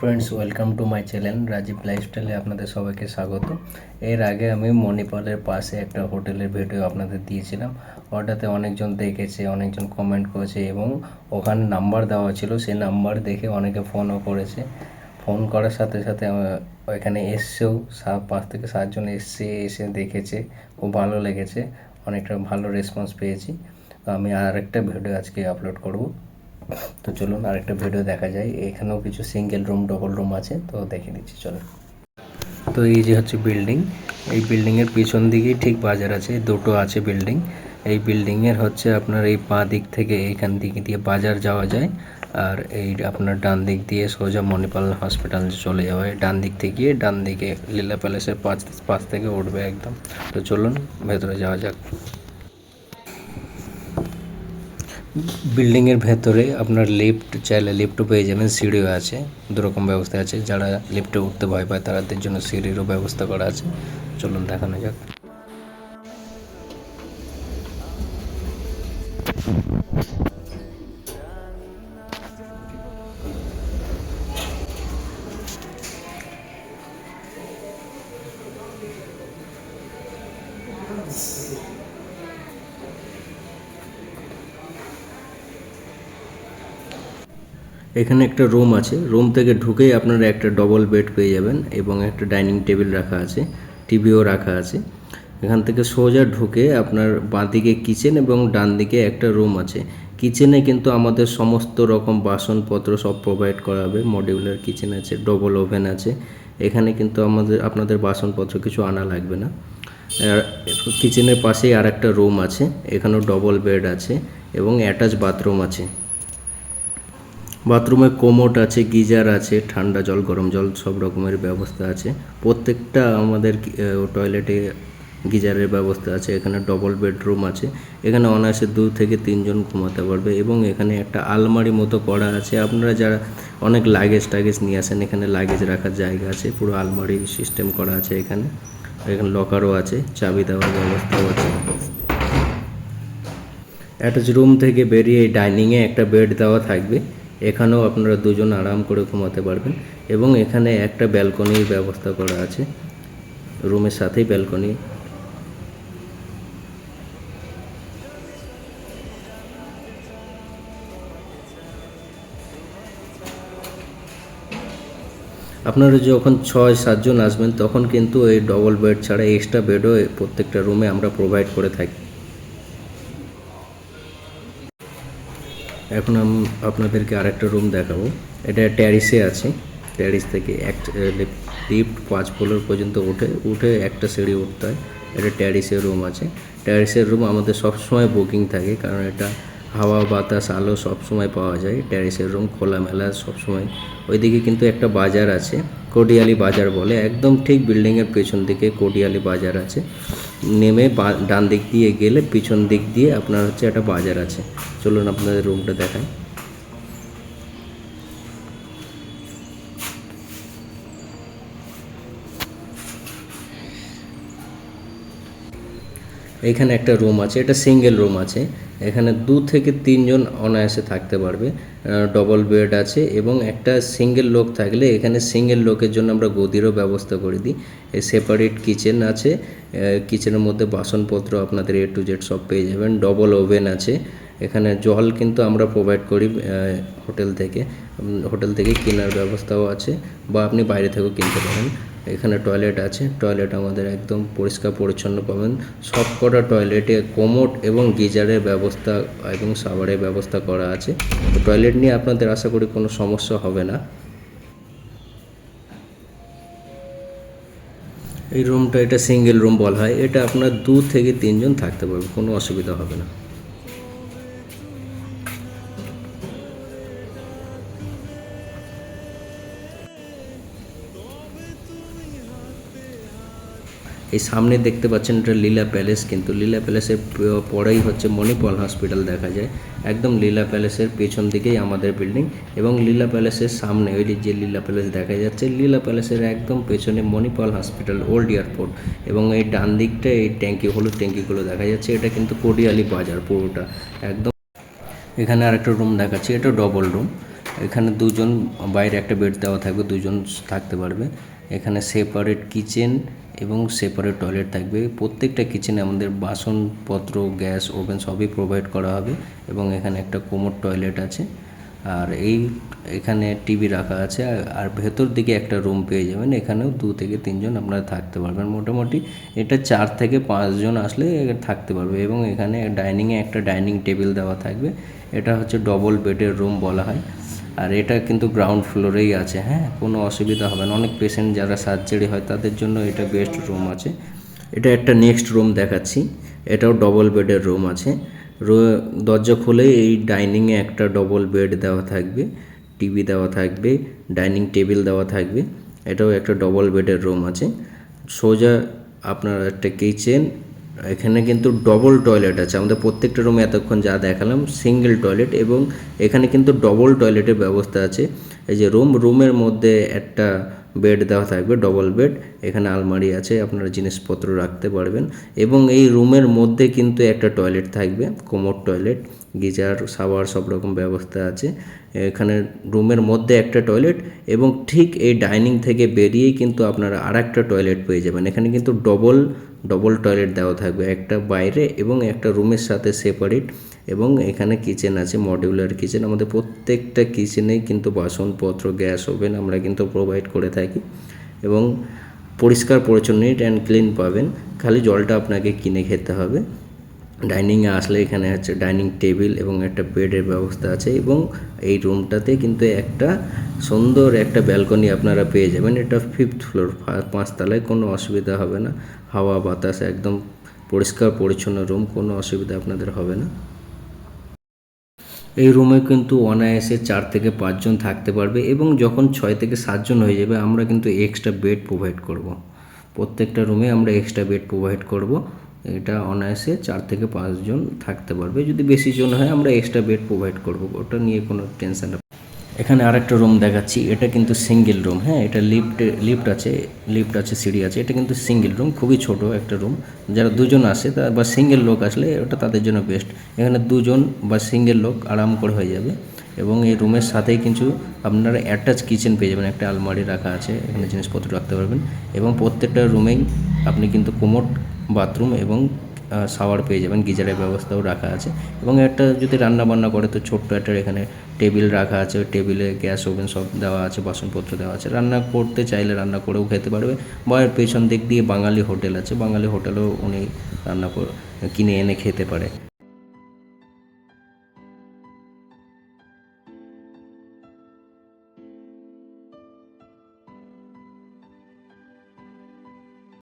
Friends welcome to my channel Rajib লাইফস্টাইলে আপনাদের সবাইকে স্বাগত। এর আগে আমি মণিপালের পাশে একটা হোটেলের ভিডিও আপনাদের দিয়েছিলাম। ওটাতে অনেকজন দেখেছে, অনেকজন কমেন্ট করেছে এবং ওখানে নাম্বার দেওয়া ছিল, সেই নাম্বার দেখে অনেকে ফোনও করেছে। ফোন করার সাথে সাথে ওইখানে এসছেও পাঁচ থেকে সাতজন এসছে এসে দেখেছে, খুব ভালো লেগেছে, অনেকটা ভালো রেসপন্স পেয়েছি। আমি আর একটা ভিডিও আজকে আপলোড করব। তো চলুন আরেকটা ভিডিও দেখা যায়। এখানেও কিছু সিঙ্গেল রুম ডবল রুম আছে, তো দেখে দিচ্ছি চলুন। তো এই যে হচ্ছে বিল্ডিং এই বিল্ডিংয়ের পিছন দিকেই ঠিক বাজার আছে, দুটো আছে বিল্ডিং এই বিল্ডিংয়ের হচ্ছে আপনার এই বাঁ দিক থেকে এইখান দিকে দিয়ে বাজার যাওয়া যায়, আর এই আপনার ডান দিক দিয়ে সোজা মণিপাল হসপিটাল চলে যাওয়া হয়। ডান দিক থেকে গিয়ে ডান দিকে লীলা প্যালেসের পাঁচ পাঁচ থেকে উঠবে একদম। তো চলুন, ভেতরে যাওয়া যাক। বিল্ডিংয়ের ভেতরে আপনার লিফট চাইলে লিফটও পেয়ে যাবেন, সিঁড়িও আছে, দুরকম ব্যবস্থা আছে। যারা লিফটে উঠতে ভয় পায়, তাদের জন্য সিঁড়িরও ব্যবস্থা করা আছে। চলুন দেখানো যাক। এখানে একটা রুম আছে। রুম থেকে ঢুকেই আপনারা একটা ডবল বেড পেয়ে যাবেন এবং একটা ডাইনিং টেবিল রাখা আছে টিভিও রাখা আছে। এখান থেকে সোজা ঢুকে আপনার বাঁদিকে কিচেন এবং ডান দিকে একটা রুম আছে। কিচেনে কিন্তু আমাদের সমস্ত রকম বাসনপত্র সব প্রোভাইড করা হবে। মডিউলার কিচেন আছে ডবল ওভেন আছে। এখানে কিন্তু আমাদের, আপনাদের বাসনপত্র কিছু আনা লাগবে না। কিচেনের পাশেই আর একটা রুম আছে। এখানেও ডবল বেড আছে এবং অ্যাটাচ বাথরুম আছে। বাথরুমে কোমোট আছে, গিজার আছে, ঠান্ডা জল, গরম জল, সব রকমের ব্যবস্থা আছে। প্রত্যেকটা আমাদের টয়লেটে গিজারের ব্যবস্থা আছে, এখানে ডবল বেডরুম আছে। এখানে অনায়াসে দু থেকে তিনজন ঘুমাতে পারবে এবং এখানে একটা আলমারি মতো করা আছে। আপনারা যারা অনেক লাগেজ টাগেজ নিয়ে আসেন, এখানে লাগেজ রাখার জায়গা আছে, পুরো আলমারি সিস্টেম করা আছে এখানে। এখানে লকারও আছে, চাবি দেওয়ার ব্যবস্থাও আছে। অ্যাটাচ রুম থেকে বেরিয়ে ডাইনিংয়ে একটা বেড দেওয়া থাকবে। এখানেও আপনারা দুজন আরাম করে ঘুমাতে পারবেন এবং এখানে একটা ব্যালকনির ব্যবস্থা করা আছে। রুমের সাথেই ব্যালকনি। আপনারা যখন ছয় সাতজন আসবেন, তখন কিন্তু এই ডবল বেড ছাড়া এক্সট্রা বেডও প্রত্যেকটা রুমে আমরা প্রোভাইড করে থাকি। এখন আমি, আপনাদেরকে আরেকটা রুম দেখাবো। এটা ট্যারিসে আছে। ট্যারিস থেকে এক লিফট পাঁচ ফ্লোর পর্যন্ত উঠে উঠে একটা সিঁড়ি উঠতে হয়। এটা ট্যারিসের রুম আছে। ট্যারিসের রুম আমাদের সবসময় বুকিং থাকে, কারণ এটা হাওয়া, বাতাস, আলো সবসময় পাওয়া যায়। ট্যারিসের রুম খোলামেলা সবসময়। ওইদিকে কিন্তু একটা বাজার আছে। কোডিয়ালি বাজার বলে, একদম ঠিক বিল্ডিংয়ের পেছন দিকে কোডিয়ালি বাজার আছে। নেমে ডান দিক দিয়ে গেলে পিছন দিক দিয়ে আপনার হচ্ছে একটা বাজার আছে। চলুন আপনাদের রুমটা দেখাই। এখানে একটা রুম আছে, এটা সিঙ্গেল রুম আছে। এখানে দু থেকে তিনজন অনায়াসে থাকতে পারবে। ডবল বেড আছে এবং একটা সিঙ্গেল লোক থাকলে এখানে সিঙ্গেল লোকের জন্য আমরা গদিরও ব্যবস্থা করে দিই। সেপারেট কিচেন আছে। কিচেনের মধ্যে বাসনপত্র আপনাদের এ টু জেড সব পেয়ে যাবেন। ডবল ওভেন আছে। এখানে জল কিন্তু আমরা প্রোভাইড করি হোটেল থেকে হোটেল থেকে কেনার ব্যবস্থাও আছে বা আপনি বাইরে থেকেও কিনতে পারেন। এখানে টয়লেট আছে, টয়লেট আমাদের একদম পরিষ্কার পরিচ্ছন্ন পাবেন। সব কটা টয়লেটে কোমোট এবং গিজারের ব্যবস্থা এবং সাবারের ব্যবস্থা করা আছে। টয়লেট নিয়ে আপনাদের আশা করি কোনো সমস্যা হবে না। এই রুমটা এটা সিঙ্গেল রুম বলা হয়। এটা আপনার দু থেকে তিনজন থাকতে পারবে, কোনো অসুবিধা হবে না। এই সামনে দেখতে পাচ্ছেন এটা লীলা প্যালেস, কিন্তু লীলা প্যালেসের পরেই হচ্ছে মণিপাল হসপিটাল দেখা যায়। একদম লীলা প্যালেসের পেছন দিকেই আমাদের বিল্ডিং এবং লীলা প্যালেসের সামনে ওই যে লীলা প্যালেস দেখা যাচ্ছে, লীলা প্যালেসের একদম পেছনে মণিপাল হসপিটাল, ওল্ড এয়ারপোর্ট এবং এই ডান দিকটা এই ট্যাঙ্কি, হলুদ ট্যাঙ্কিগুলো দেখা যাচ্ছে। এটা কিন্তু কোডিয়ালি বাজার পুরোটা, একদম। এখানে আরেকটা রুম দেখাচ্ছি, এটা ডবল রুম এখানে দুজন বাইরে একটা বেড দেওয়া থাকবে, দুজন থাকতে পারবে। এখানে সেপারেট কিচেন এবং সেপারেট টয়লেট থাকবে। প্রত্যেকটা কিচেনে আমাদের বাসনপত্র, গ্যাস ওভেন সবই প্রোভাইড করা হবে এবং এখানে একটা কোমোড টয়লেট আছে। আর এই এখানে টিভি রাখা আছে। আর- আর ভেতর দিকে একটা রুম পেয়ে যাবেন। এখানেও দু থেকে তিনজন আপনারা থাকতে পারবেন। মোটামুটি এটা চার থেকে পাঁচজন আসলে থাকতে পারবে এবং এখানে ডাইনিংয়ে একটা ডাইনিং টেবিল দেওয়া থাকবে। এটা হচ্ছে ডবল বেডের রুম বলা হয়। আর এটা কিন্তু গ্রাউন্ড ফ্লোরেই আছে হ্যাঁ? কোনো অসুবিধা হবে না। অনেক পেশেন্ট যারা সার্জারি হয়, তাদের জন্য এটা বেস্ট রুম আছে। এটা একটা নেক্সট রুম দেখাচ্ছি। এটাও ডবল বেডের রুম আছে। দরজা খুলে এই ডাইনিংয়ে একটা ডবল বেড দেওয়া থাকবে টিভি দেওয়া থাকবে ডাইনিং টেবিল দেওয়া থাকবে। এটাও একটা ডবল বেডের রুম আছে। সোজা আপনার একটা কিচেন এখানে কিন্তু ডবল টয়লেট আছে। আমাদের প্রত্যেকটা রুমে এতক্ষণ যা দেখালাম সিঙ্গেল টয়লেট এবং এখানে কিন্তু ডবল টয়লেটের ব্যবস্থা আছে। এই যে রুম রুমের মধ্যে একটা বেড দেওয়া থাকবে ডবল বেড এখানে আলমারি আছে, আপনারা জিনিসপত্র রাখতে পারবেন। এবং এই রুমের মধ্যে কিন্তু একটা টয়লেট থাকবে কোমর টয়লেট গিজার, শাওয়ার সব রকম ব্যবস্থা আছে। এখানে রুমের মধ্যে একটা টয়লেট এবং ঠিক এই ডাইনিং থেকে বেরিয়েই কিন্তু আপনারা আর একটা টয়লেট পেয়ে যাবেন। এখানে কিন্তু ডবল ডবল টয়লেট দেওয়া থাকবে, একটা বাইরে এবং একটা রুমের সাথে সেপারেট এবং এখানে কিচেন আছে, মডিউলার কিচেন। আমাদের প্রত্যেকটা কিচেনেই কিন্তু বাসনপত্র, গ্যাস, ওভেন আমরা কিন্তু প্রোভাইড করে থাকি এবং পরিষ্কার, পরিচ্ছন্ন নিট অ্যান্ড ক্লিন পাবেন। খালি জলটা আপনাকে কিনে খেতে হবে। ডাইনিংয়ে আসলে এখানে হচ্ছে ডাইনিং টেবিল এবং একটা বেডের ব্যবস্থা আছে এবং এই রুমটাতে কিন্তু একটা সুন্দর একটা ব্যালকনি আপনারা পেয়ে যাবেন এটা ফিফথ ফ্লোর পাঁচতলায় কোনো অসুবিধা হবে না হাওয়া, বাতাস, একদম পরিষ্কার, পরিচ্ছন্ন রুম, কোনো অসুবিধা আপনাদের হবে না এই রুমে কিন্তু অনায়াসে চার থেকে পাঁচজন থাকতে পারবে এবং যখন ছয় থেকে সাতজন হয়ে যাবে, আমরা কিন্তু এক্সট্রা বেড প্রোভাইড করব। প্রত্যেকটা রুমে আমরা এক্সট্রা বেড প্রোভাইড করব। এটা অনায়াসে চার থেকে পাঁচজন থাকতে পারবে। যদি বেশি জন হয়, আমরা এক্সট্রা বেড প্রোভাইড করব। ওটা নিয়ে কোনো টেনশন এখানে আরেকটা রুম দেখাচ্ছি। এটা কিন্তু সিঙ্গেল রুম হ্যাঁ? এটা লিফট লিফট আছে লিফট আছে, সিঁড়ি আছে। এটা কিন্তু সিঙ্গেল রুম খুবই ছোট একটা রুম যারা দুজন আসে বা সিঙ্গেল লোক আসলে ওটা তাদের জন্য বেস্ট এখানে দুজন বা সিঙ্গেল লোক আরাম করে হয়ে যাবে। এবং এই রুমের সাথেই কিছু আপনারা অ্যাটাচ কিচেন পেয়ে যাবেন। একটা আলমারি রাখা আছে, এখানে জিনিসপত্র রাখতে পারবেন। এবং প্রত্যেকটা রুমেই আপনি কিন্তু কোমোট বাথরুম এবং শাওয়ার পেয়ে যাবেন, গিজারের ব্যবস্থাও রাখা আছে। এবং একটা যদি রান্না বান্না করে, তো ছোট্ট একটা এখানে টেবিল রাখা আছে টেবিলে গ্যাস, ওভেন সব দেওয়া আছে, বাসনপত্র দেওয়া আছে। রান্না করতে চাইলে রান্না করেও খেতে পারবে। বা এর পেছন দিক দিয়ে বাঙালি হোটেল আছে, বাঙালি হোটেলেও উনি রান্না কিনে এনে খেতে পারে।